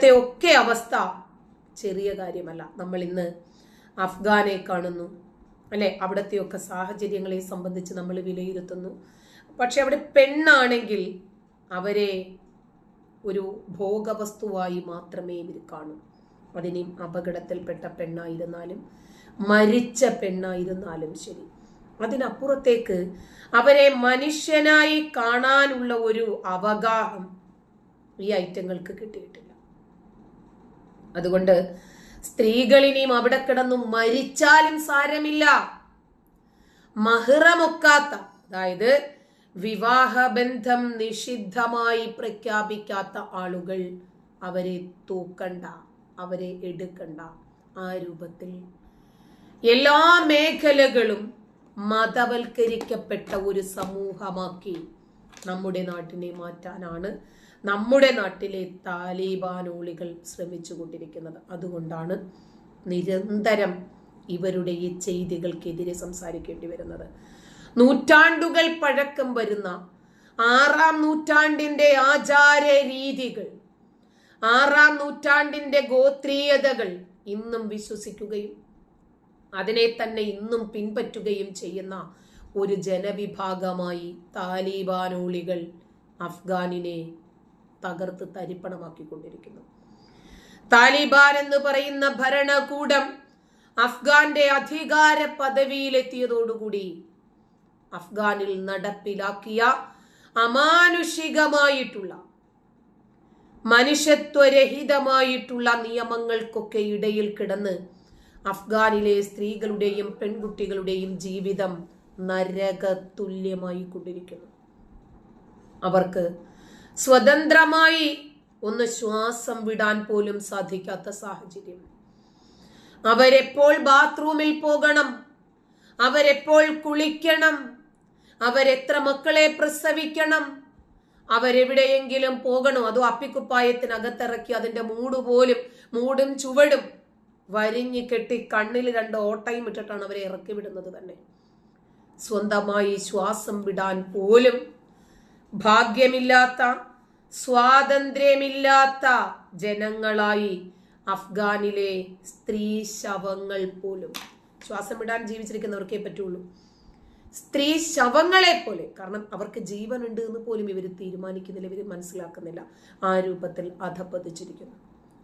ഇവിടത്തെ ഒക്കെ അവസ്ഥ ചെറിയ കാര്യമല്ല. നമ്മൾ ഇന്ന് അഫ്ഗാനെ കാണുന്നു. അല്ലെ? അവിടത്തെയൊക്കെ സാഹചര്യങ്ങളെ സംബന്ധിച്ച് നമ്മൾ വിലയിരുത്തുന്നു. പക്ഷെ അവിടെ പെണ്ണാണെങ്കിൽ അവരെ ഒരു ഭോഗവസ്തുവായി മാത്രമേ ഇവർ കാണൂ. അതിനെയും അപകടത്തിൽപ്പെട്ട പെണ്ണായിരുന്നാലും മരിച്ച പെണ്ണായിരുന്നാലും ശരി. അതിനപ്പുറത്തേക്ക് അവരെ മനുഷ്യനായി കാണാനുള്ള ഒരു അവഗാഹം ഈ ഐറ്റങ്ങൾക്ക് കിട്ടിയിട്ടില്ല. അതുകൊണ്ട് സ്ത്രീകളിനെയും അവിടെ കിടന്നു മരിച്ചാലും സാരമില്ല. മഹിറമൊക്കാത്ത അതായത് വിവാഹബന്ധം നിഷിദ്ധമായി പ്രഖ്യാപിക്കാത്ത ആളുകൾ അവരെ തൂക്കണ്ട അവരെ എടുക്കണ്ട ആ രൂപത്തിൽ. എല്ലാ മേഖലകളും മതവൽക്കരിക്കപ്പെട്ട ഒരു സമൂഹമാക്കി നമ്മുടെ നാട്ടിനെ മാറ്റാനാണ് നമ്മുടെ നാട്ടിലെ താലിബാനോളികൾ ശ്രമിച്ചു കൊണ്ടിരിക്കുന്നത് അതുകൊണ്ടാണ് നിരന്തരം ഇവരുടെ ഈ ചെയ്തികൾക്കെതിരെ സംസാരിക്കേണ്ടി വരുന്നത്. നൂറ്റാണ്ടുകൾ പഴക്കം വരുന്ന ആറാം നൂറ്റാണ്ടിന്റെ ആചാര രീതികൾ ആറാം നൂറ്റാണ്ടിന്റെ ഗോത്രീയതകൾ ഇന്നും വിശ്വസിക്കുകയും അതിനെ തന്നെ ഇന്നും പിൻപറ്റുകയും ചെയ്യുന്ന ഒരു ജനവിഭാഗമായി താലിബാനോളികൾ അഫ്ഗാനിനെ തകർത്ത് തരിപ്പണമാക്കിക്കൊണ്ടിരിക്കുന്നു. താലിബാൻ എന്ന് പറയുന്ന ഭരണകൂടം അഫ്ഗാന്റെ അധികാര പദവിയിലെത്തിയതോടുകൂടി അഫ്ഗാനിൽ നടപ്പിലാക്കിയ അമാനുഷികമായിട്ടുള്ള മനുഷ്യത്വരഹിതമായിട്ടുള്ള നിയമങ്ങൾക്കൊക്കെ ഇടയിൽ കിടന്ന് അഫ്ഗാനിലെ സ്ത്രീകളുടെയും പെൺകുട്ടികളുടെയും ജീവിതം നരകതുല്യമായി കൊണ്ടിരിക്കുന്നു അവർക്ക് സ്വതന്ത്രമായി ഒന്ന് ശ്വാസം വിടാൻ പോലും സാധിക്കാത്ത സാഹചര്യം. അവരെപ്പോൾ ബാത്റൂമിൽ പോകണം? അവരെപ്പോൾ കുളിക്കണം? അവരെത്ര മക്കളെ പ്രസവിക്കണം? അവരെവിടെയെങ്കിലും പോകണം? അതോ അപ്പിക്കുപ്പായത്തിനകത്തിറക്കി അതിന്റെ മൂട് പോലും മൂടും ചുവടും വരിഞ്ഞ് കെട്ടി കണ്ണിൽ രണ്ട് ഓട്ടയും ഇട്ടിട്ടാണ് അവരെ ഇറക്കി വിടുന്നത് തന്നെ. സ്വന്തമായി ശ്വാസം വിടാൻ പോലും ഭാഗ്യമില്ലാത്ത സ്വാതന്ത്ര്യമില്ലാത്ത ജനങ്ങളായി അഫ്ഗാനിലെ സ്ത്രീ ശവങ്ങൾ പോലും ശ്വാസം വിടാൻ ജീവിച്ചിരിക്കുന്നവർക്കേ പറ്റുള്ളൂ. സ്ത്രീ ശവങ്ങളെ പോലെ കാരണം അവർക്ക് ജീവനുണ്ട് എന്ന് പോലും ഇവർ തീരുമാനിക്കുന്നില്ല ഇവർ മനസ്സിലാക്കുന്നില്ല ആ രൂപത്തിൽ അധപ്പതിച്ചിരിക്കുന്നു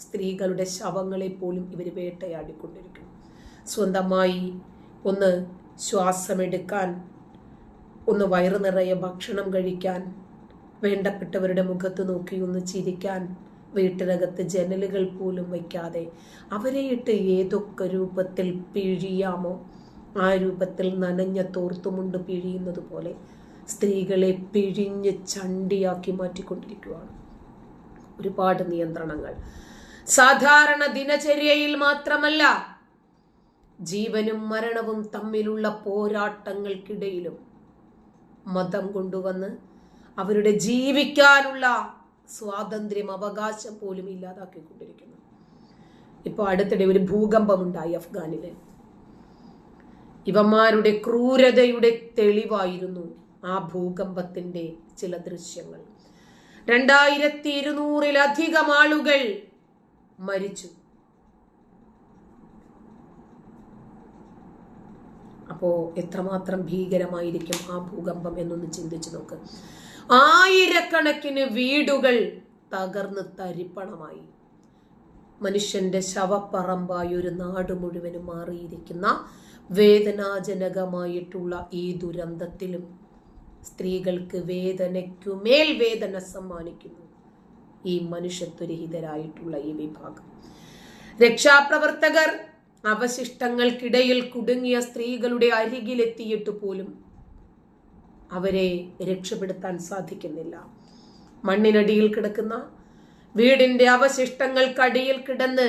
സ്ത്രീകളുടെ ശവങ്ങളെ പോലും ഇവർ വേട്ടയാടിക്കൊണ്ടിരിക്കുന്നു. സ്വന്തമായി ഒന്ന് ശ്വാസമെടുക്കാൻ ഒന്ന് വയറു നിറയെ ഭക്ഷണം കഴിക്കാൻ വേണ്ടപ്പെട്ടവരുടെ മുഖത്ത് നോക്കി ഒന്ന് ചിരിക്കാൻ വീട്ടിനകത്ത് ജനലുകൾ പോലും വയ്ക്കാതെ അവരെ ഇട്ട് ഏതൊക്കെ രൂപത്തിൽ പിഴിയാമോ ആ രൂപത്തിൽ നനഞ്ഞ തോർത്തുമുണ്ട് പിഴിയുന്നത് പോലെ സ്ത്രീകളെ പിഴിഞ്ഞ് ചണ്ടിയാക്കി മാറ്റിക്കൊണ്ടിരിക്കുകയാണ് ഒരുപാട് നിയന്ത്രണങ്ങൾ. സാധാരണ ദിനചര്യയിൽ മാത്രമല്ല ജീവനും മരണവും തമ്മിലുള്ള പോരാട്ടങ്ങൾക്കിടയിലും മതം കൊണ്ടുവന്ന് അവരുടെ ജീവിക്കാനുള്ള സ്വാതന്ത്ര്യം അവകാശം പോലും ഇല്ലാതാക്കിക്കൊണ്ടിരിക്കുന്നു. ഇപ്പോൾ അടുത്തിടെ ഒരു ഭൂകമ്പമുണ്ടായി അഫ്ഗാനിൽ ഇവന്മാരുടെ ക്രൂരതയുടെ തെളിവായിരുന്നു ആ ഭൂകമ്പത്തിന്റെ ചില ദൃശ്യങ്ങൾ. രണ്ടായിരത്തി ഇരുന്നൂറിലധികം ആളുകൾ മരിച്ചു. അപ്പോ എത്രമാത്രം ഭീകരമായിരിക്കും ആ ഭൂകമ്പം എന്നൊന്ന് ചിന്തിച്ചു നോക്ക്. ആയിരക്കണക്കിന് വീടുകൾ തകർന്ന് തരിപ്പണമായി. മനുഷ്യന്റെ ശവപ്പറമ്പായി ഒരു നാട് മുഴുവനും മാറിയിരിക്കുന്ന വേദനാജനകമായിട്ടുള്ള ഈ ദുരന്തത്തിലും സ്ത്രീകൾക്ക് വേദനയ്ക്കുമേൽ വേദന സമ്മാനിക്കുന്നു ഈ മനുഷ്യത്വരഹിതരായിട്ടുള്ള ഈ വിഭാഗം. രക്ഷാപ്രവർത്തകർ അവശിഷ്ടങ്ങൾക്കിടയിൽ കുടുങ്ങിയ സ്ത്രീകളുടെ അരികിലെത്തിയിട്ട് പോലും അവരെ രക്ഷപ്പെടുത്താൻ സാധിക്കുന്നില്ല. മണ്ണിനടിയിൽ കിടക്കുന്ന വീടിന്റെ അവശിഷ്ടങ്ങൾക്കടിയിൽ കിടന്ന്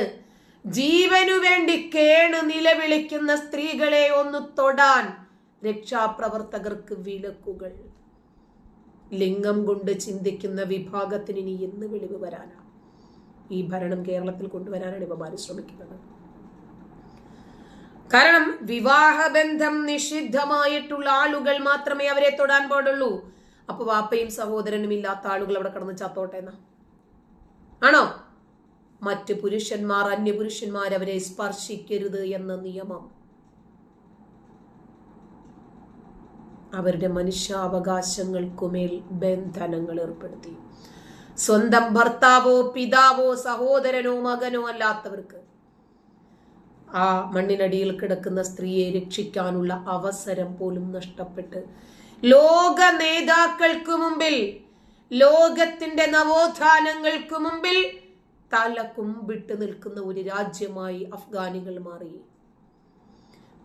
ജീവനു വേണ്ടി കേണ് നിലവിളിക്കുന്ന സ്ത്രീകളെ ഒന്ന് തൊടാൻ രക്ഷാപ്രവർത്തകർക്ക് വിലക്കുകൾ. ലിംഗം കൊണ്ട് ചിന്തിക്കുന്ന വിഭാഗത്തിന് ഇനി എന്ന് വിളിവ് വരാനാണ് ഈ ഭരണം കേരളത്തിൽ കൊണ്ടുവരാനാണ് ഇവമാര് ശ്രമിക്കുന്നത്. കാരണം വിവാഹബന്ധം നിഷിദ്ധമായിട്ടുള്ള ആളുകൾ മാത്രമേ അവരെ തൊടാൻ പാടുള്ളൂ. അപ്പൊ വാപ്പയും സഹോദരനും ഇല്ലാത്ത ആളുകൾ അവിടെ കിടന്ന് ചത്തോട്ടെ എന്നാ? ആണോ? മറ്റ് പുരുഷന്മാർ അന്യപുരുഷന്മാർ അവരെ സ്പർശിക്കരുത് എന്ന നിയമം. അവരുടെ മനുഷ്യാവകാശങ്ങൾക്കുമേൽ ബന്ധനങ്ങൾ ഏർപ്പെടുത്തി. സ്വന്തം ഭർത്താവോ പിതാവോ സഹോദരനോ മകനോ അല്ലാത്തവർക്ക് ആ മണ്ണിനടിയിൽ കിടക്കുന്ന സ്ത്രീയെ രക്ഷിക്കാനുള്ള അവസരം പോലും നഷ്ടപ്പെട്ട്. ലോക നേതാക്കൾക്ക് മുമ്പിൽ ലോകത്തിന്റെ നവോത്ഥാനങ്ങൾക്ക് മുമ്പിൽ തല കുമ്പിട്ട് നിൽക്കുന്ന ഒരു രാജ്യമായി അഫ്ഗാനികൾ മാറി.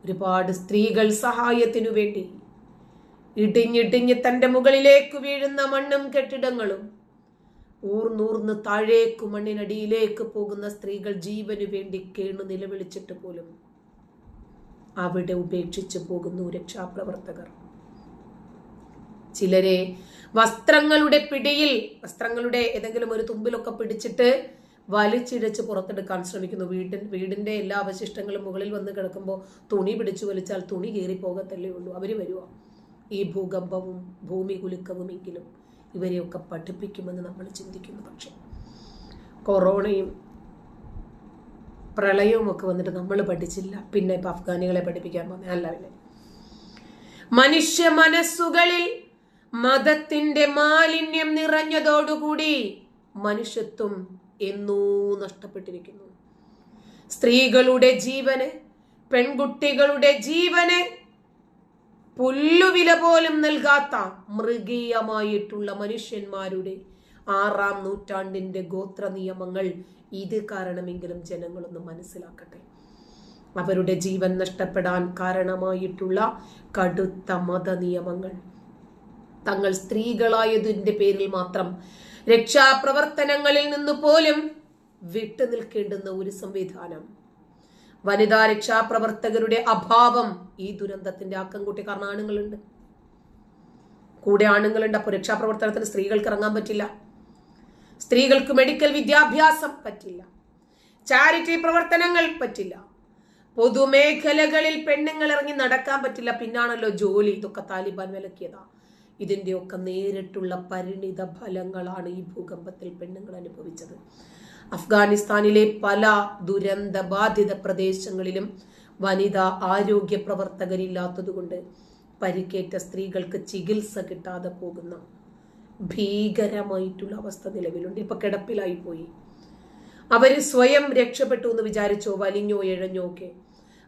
ഒരുപാട് സ്ത്രീകൾ സഹായത്തിനു വേണ്ടി ഇടിഞ്ഞിടിഞ്ഞ് തന്റെ മുകളിലേക്ക് വീഴുന്ന മണ്ണും കെട്ടിടങ്ങളും ഊർന്നൂർന്ന് താഴേക്ക് മണ്ണിനടിയിലേക്ക് പോകുന്ന സ്ത്രീകൾ ജീവന് വേണ്ടി കേണു നിലവിളിച്ചിട്ട് പോലും അവിടെ ഉപേക്ഷിച്ചു പോകുന്നു രക്ഷാപ്രവർത്തകർ. ചിലരെ വസ്ത്രങ്ങളുടെ പിടിയിൽ വസ്ത്രങ്ങളുടെ ഏതെങ്കിലും ഒരു തുമ്പിലൊക്കെ പിടിച്ചിട്ട് വലിച്ചിഴച്ച് പുറത്തെടുക്കാൻ ശ്രമിക്കുന്നു. വീട്ടിൻ വീടിന്റെ എല്ലാ അവശിഷ്ടങ്ങളും മുകളിൽ വന്ന് കിടക്കുമ്പോൾ തുണി പിടിച്ചു വലിച്ചാൽ തുണി കീറി പോകത്തല്ലേ ഉള്ളൂ. അവർ വരുവാ. ഈ ഭൂകമ്പവും ഭൂമി കുലുക്കവുമെങ്കിലും ഇവരെയൊക്കെ പഠിപ്പിക്കുമെന്ന് നമ്മൾ ചിന്തിക്കുന്നു. പക്ഷേ കൊറോണയും പ്രളയവും ഒക്കെ വന്നിട്ട് നമ്മൾ പഠിച്ചില്ല. പിന്നെ ഇപ്പൊ അഫ്ഗാനികളെ പഠിപ്പിക്കാൻ പോകുന്നത് അല്ല പിന്നെ മനുഷ്യ മനസ്സുകളിൽ മതത്തിന്റെ മാലിന്യം നിറഞ്ഞതോടുകൂടി മനുഷ്യത്വം എന്നോ നഷ്ടപ്പെട്ടിരിക്കുന്നു. സ്ത്രീകളുടെ ജീവന് പെൺകുട്ടികളുടെ ജീവന് പുല്ലുവില പോലും നൽകാത്ത മൃഗീയമായിട്ടുള്ള മനുഷ്യന്മാരുടെ ആറാം നൂറ്റാണ്ടിന്റെ ഗോത്ര നിയമങ്ങൾ ഇത് കാരണമെങ്കിലും ജനങ്ങളൊന്ന് മനസ്സിലാക്കട്ടെ. അവരുടെ ജീവൻ നഷ്ടപ്പെടാൻ കാരണമായിട്ടുള്ള കടുത്ത മത നിയമങ്ങൾ. തങ്ങൾ സ്ത്രീകളായതിന്റെ പേരിൽ മാത്രം രക്ഷാപ്രവർത്തനങ്ങളിൽ നിന്ന് പോലും വിട്ടു നിൽക്കേണ്ടുന്ന ഒരു സംവിധാനം. വനിതാ രക്ഷാപ്രവർത്തകരുടെ അഭാവം ഈ ദുരന്തത്തിന്റെ ആക്കം കൂട്ടി കാരണം ആണുങ്ങളുണ്ട്. കൂടെ ആണുങ്ങളുണ്ട് അപ്പോൾ രക്ഷാപ്രവർത്തനത്തിന് സ്ത്രീകൾക്ക് ഇറങ്ങാൻ പറ്റില്ല. സ്ത്രീകൾക്ക് മെഡിക്കൽ വിദ്യാഭ്യാസം പറ്റില്ല. ചാരിറ്റി പ്രവർത്തനങ്ങൾ പറ്റില്ല. പൊതുമേഖലകളിൽ പെണ്ണുങ്ങൾ ഇറങ്ങി നടക്കാൻ പറ്റില്ല. പിന്നാണല്ലോ ജോലി ഇതൊക്കെ താലിബാൻ വിലക്കിയതാ. ഇതിന്റെയൊക്കെ നേരിട്ടുള്ള പരിണിത ഫലങ്ങളാണ് ഈ ഭൂകമ്പത്തിൽ പെണ്ണുങ്ങൾ അനുഭവിച്ചത്. അഫ്ഗാനിസ്ഥാനിലെ പല ദുരന്ത ബാധിത പ്രദേശങ്ങളിലും വനിതാ ആരോഗ്യ പ്രവർത്തകരില്ലാത്തതുകൊണ്ട് പരിക്കേറ്റ സ്ത്രീകൾക്ക് ചികിത്സ കിട്ടാതെ പോകുന്ന ഭീകരമായിട്ടുള്ള അവസ്ഥ നിലവിലുണ്ട്. ഇപ്പൊ കിടപ്പിലായി പോയി. അവർ സ്വയം രക്ഷപ്പെട്ടു എന്ന് വിചാരിച്ചോ? വലിഞ്ഞോ ഇഴഞ്ഞോ ഒക്കെ.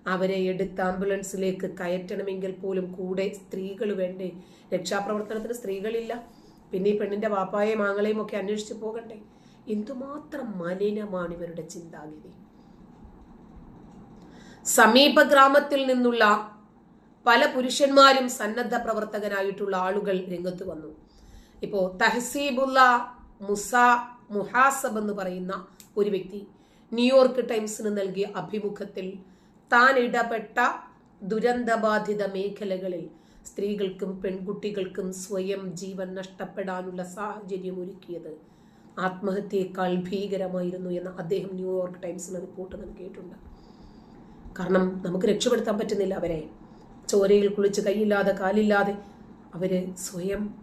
അവരെ എടുത്ത് ആംബുലൻസിലേക്ക് കയറ്റണമെങ്കിൽ പോലും കൂടെ സ്ത്രീകൾ വേണ്ടേ? രക്ഷാപ്രവർത്തനത്തിന് സ്ത്രീകളില്ല. പിന്നെ ഈ പെണ്ണിന്റെ വാപ്പായെയും ആങ്ങളെയും ഒക്കെ അന്വേഷിച്ച് പോകണ്ടേ? എന്തുമാത്രം മലിനമാണ് ഇവരുടെ ചിന്താഗതി. സമീപ ഗ്രാമത്തിൽ നിന്നുള്ള പല പുരുഷന്മാരും സന്നദ്ധ പ്രവർത്തകനായിട്ടുള്ള ആളുകൾ രംഗത്ത് വന്നു. ഇപ്പോ തഹസീബുള്ള മുസ മുഹാസബ് എന്ന് പറയുന്ന ഒരു വ്യക്തി ന്യൂയോർക്ക് ടൈംസിന് നൽകിയ അഭിമുഖത്തിൽ താൻ ഇടപെട്ട ദുരന്തബാധിത മേഖലകളിൽ സ്ത്രീകൾക്കും പെൺകുട്ടികൾക്കും സ്വയം ജീവൻ നഷ്ടപ്പെടാനുള്ള സാഹചര്യം ഒരുക്കിയത് ആത്മഹത്യയേക്കാൾ ഭീകരമായിരുന്നു എന്ന് അദ്ദേഹം ന്യൂയോർക്ക് ടൈംസിന് റിപ്പോർട്ട് നൽകിയിട്ടുണ്ട് കാരണം നമുക്ക് രക്ഷപ്പെടുത്താൻ പറ്റുന്നില്ല അവരെ. ചോരയിൽ കുളിച്ച് കൈയില്ലാതെ കാലില്ലാതെ അവർ സ്വയം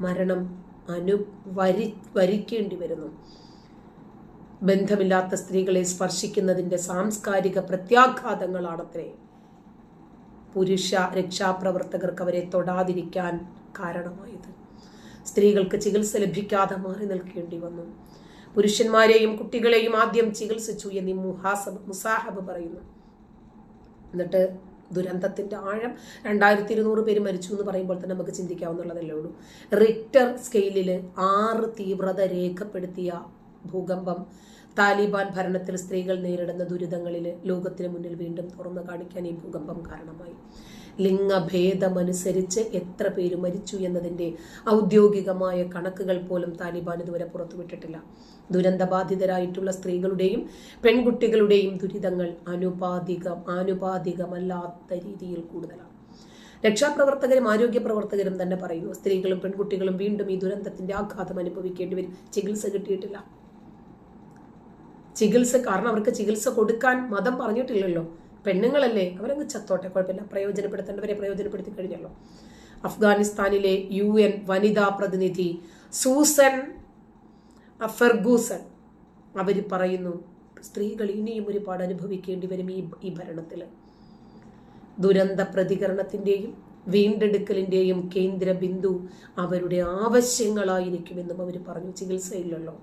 മരണം അനു വരി വരിക്കേണ്ടി വരുന്നു. ബന്ധമില്ലാത്ത സ്ത്രീകളെ സ്പർശിക്കുന്നതിന്റെ സാംസ്കാരിക പ്രത്യാഘാതങ്ങളാണത്രേ. പുരുഷ രക്ഷാപ്രവർത്തകർക്ക് അവരെ തൊടാതിരിക്കാൻ കാരണമായത്. സ്ത്രീകൾക്ക് ചികിത്സ ലഭിക്കാതെ മാറി നിൽക്കേണ്ടി വന്നു. പുരുഷന്മാരെയും കുട്ടികളെയും ആദ്യം ചികിത്സിച്ചു എന്നീ മുഹാസബ് മുസാഹബ് പറയുന്നു. എന്നിട്ട് ദുരന്തത്തിന്റെ ആഴം രണ്ടായിരത്തി ഇരുന്നൂറ് പേര് മരിച്ചു എന്ന് പറയുമ്പോൾ തന്നെ നമുക്ക് ചിന്തിക്കാവുന്നുള്ളതല്ലേ ഉള്ളൂ. റിക്ടർ സ്കെയിലിൽ ആറ് തീവ്രത രേഖപ്പെടുത്തിയ ഭൂകമ്പം താലിബാൻ ഭരണത്തിൽ സ്ത്രീകൾ നേരിടുന്ന ദുരിതങ്ങളിൽ ലോകത്തിന് മുന്നിൽ വീണ്ടും തുറന്നു കാണിക്കാൻ ഈ ഭൂകമ്പം കാരണമായി. ലിംഗഭേദമനുസരിച്ച് എത്ര പേര് മരിച്ചു എന്നതിന്റെ ഔദ്യോഗികമായ കണക്കുകൾ പോലും താലിബാൻ ഇതുവരെ പുറത്തുവിട്ടിട്ടില്ല. ദുരന്തബാധിതരായിട്ടുള്ള സ്ത്രീകളുടെയും പെൺകുട്ടികളുടെയും ദുരിതങ്ങൾ അനുപാതിക ആനുപാതികമല്ലാത്ത രീതിയിൽ കൂടുതലാണ്. രക്ഷാപ്രവർത്തകരും ആരോഗ്യ പ്രവർത്തകരും തന്നെ പറയുന്നു സ്ത്രീകളും പെൺകുട്ടികളും വീണ്ടും ഈ ദുരന്തത്തിന്റെ ആഘാതം അനുഭവിക്കേണ്ടി വരും. ചികിത്സ കിട്ടിയിട്ടില്ല. ചികിത്സ കാരണം അവർക്ക് ചികിത്സ കൊടുക്കാൻ മതം പറഞ്ഞിട്ടില്ലല്ലോ. പെണ്ണുങ്ങളല്ലേ? അവരങ്ങ് ചത്തോട്ടെ കുഴപ്പമില്ല. പ്രയോജനപ്പെടുത്തേണ്ടവരെ പ്രയോജനപ്പെടുത്തി കഴിഞ്ഞല്ലോ. അഫ്ഗാനിസ്ഥാനിലെ യു എൻ വനിതാ പ്രതിനിധി സൂസൻ ഫെർഗൂസൺ അവർ പറയുന്നു സ്ത്രീകൾ ഇനിയും ഒരുപാട് അനുഭവിക്കേണ്ടി വരും ഈ ഈ ഭരണത്തിൽ ദുരന്ത പ്രതികരണത്തിന്റെയും വീണ്ടെടുക്കലിന്റെയും കേന്ദ്ര ബിന്ദു അവരുടെ ആവശ്യങ്ങളായിരിക്കുമെന്നും അവർ പറഞ്ഞു. ചികിത്സയില്ലല്ലോ.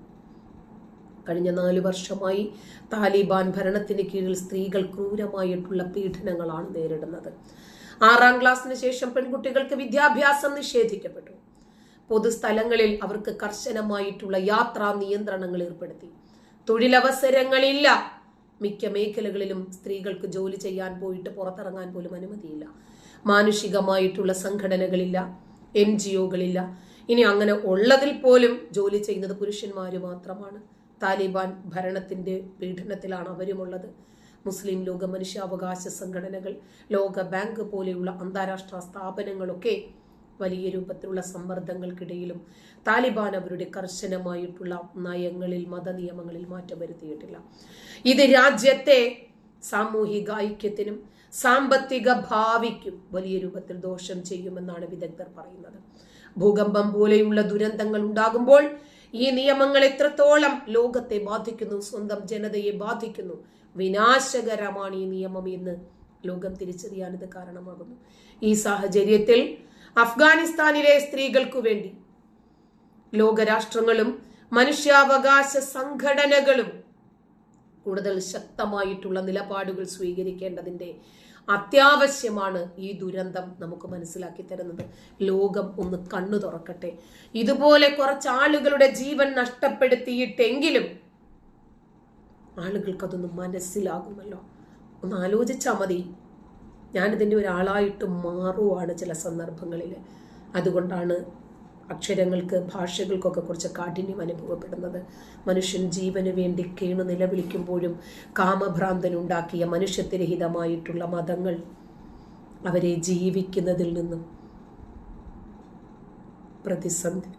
കഴിഞ്ഞ നാല് വർഷമായി താലിബാൻ ഭരണത്തിന് കീഴിൽ സ്ത്രീകൾ ക്രൂരമായിട്ടുള്ള പീഡനങ്ങളാണ് നേരിടുന്നത്. ആറാം ക്ലാസ്സിന് ശേഷം പെൺകുട്ടികൾക്ക് വിദ്യാഭ്യാസം നിഷേധിക്കപ്പെട്ടു. പൊതുസ്ഥലങ്ങളിൽ അവർക്ക് കർശനമായിട്ടുള്ള യാത്രാ നിയന്ത്രണങ്ങൾ ഏർപ്പെടുത്തി. തൊഴിലവസരങ്ങളില്ല. മിക്ക മേഖലകളിലും സ്ത്രീകൾക്ക് ജോലി ചെയ്യാൻ പോയിട്ട് പുറത്തിറങ്ങാൻ പോലും അനുമതിയില്ല. മാനുഷികമായിട്ടുള്ള സംഘടനകളില്ല. N G ഒകളില്ല. ഇനി അങ്ങനെ ഉള്ളതിൽ പോലും ജോലി ചെയ്യുന്നത് പുരുഷന്മാർ മാത്രമാണ്. താലിബാൻ ഭരണത്തിന്റെ പീഡനത്തിലാണ് അവരുമുള്ളത്. മുസ്ലിം ലോക മനുഷ്യാവകാശ സംഘടനകൾ ലോക ബാങ്ക് പോലെയുള്ള അന്താരാഷ്ട്ര സ്ഥാപനങ്ങളൊക്കെ വലിയ രൂപത്തിലുള്ള സമ്മർദ്ദങ്ങൾക്കിടയിലും താലിബാൻ അവരുടെ കർശനമായിട്ടുള്ള നയങ്ങളിൽ മതനിയമങ്ങളിൽ മാറ്റം വരുത്തിയിട്ടില്ല. ഇത് രാജ്യത്തെ സാമൂഹിക ഐക്യത്തിനും സാമ്പത്തിക ഭാവിക്കും വലിയ രൂപത്തിൽ ദോഷം ചെയ്യുമെന്നാണ് വിദഗ്ധർ പറയുന്നത്. ഭൂകമ്പം പോലെയുള്ള ദുരന്തങ്ങൾ ഉണ്ടാകുമ്പോൾ ഈ നിയമങ്ങൾ എത്രത്തോളം ലോകത്തെ ബാധിക്കുന്നു സ്വന്തം ജനതയെ ബാധിക്കുന്നു വിനാശകരമാണ് ഈ നിയമം എന്ന് ലോകം തിരിച്ചറിയാൻ ഇത് കാരണമാകുന്നു. ഈ സാഹചര്യത്തിൽ അഫ്ഗാനിസ്ഥാനിലെ സ്ത്രീകൾക്കു വേണ്ടി ലോകരാഷ്ട്രങ്ങളും മനുഷ്യാവകാശ സംഘടനകളും കൂടുതൽ ശക്തമായിട്ടുള്ള നിലപാടുകൾ സ്വീകരിക്കേണ്ടതിന്റെ അത്യാവശ്യമാണ് ഈ ദുരന്തം നമുക്ക് മനസ്സിലാക്കി തരുന്നത്. ലോകം ഒന്ന് കണ്ണു തുറക്കട്ടെ. ഇതുപോലെ കുറച്ച് ആളുകളുടെ ജീവൻ നഷ്ടപ്പെടുത്തിയിട്ടെങ്കിലും ആളുകൾക്കതൊന്ന് മനസ്സിലാകുമല്ലോ. ഒന്ന് ആലോചിച്ചാൽ മതി. ഞാനിതിന്റെ ഒരാളായിട്ട് മാറുവാണ് ചില സന്ദർഭങ്ങളിൽ അതുകൊണ്ടാണ് അക്ഷരങ്ങൾക്ക് ഭാഷകൾക്കൊക്കെ കുറച്ച് കാഠിന്യം അനുഭവപ്പെടുന്നത്. മനുഷ്യൻ ജീവന് വേണ്ടി കേണു നിലവിളിക്കുമ്പോഴും കാമഭ്രാന്തനുണ്ടാക്കിയ മനുഷ്യത്വരഹിതമായിട്ടുള്ള മതങ്ങൾ അവരെ ജീവിക്കുന്നതിൽ നിന്നും പ്രതിസന്ധി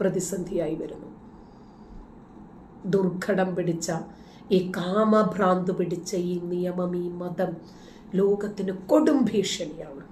പ്രതിസന്ധിയായി വരുന്നു. ദുർഘടം പിടിച്ച ഈ കാമഭ്രാന്ത് പിടിച്ച ഈ നിയമം ഈ മതം ലോകത്തിന് കൊടും ഭീഷണിയാണ്.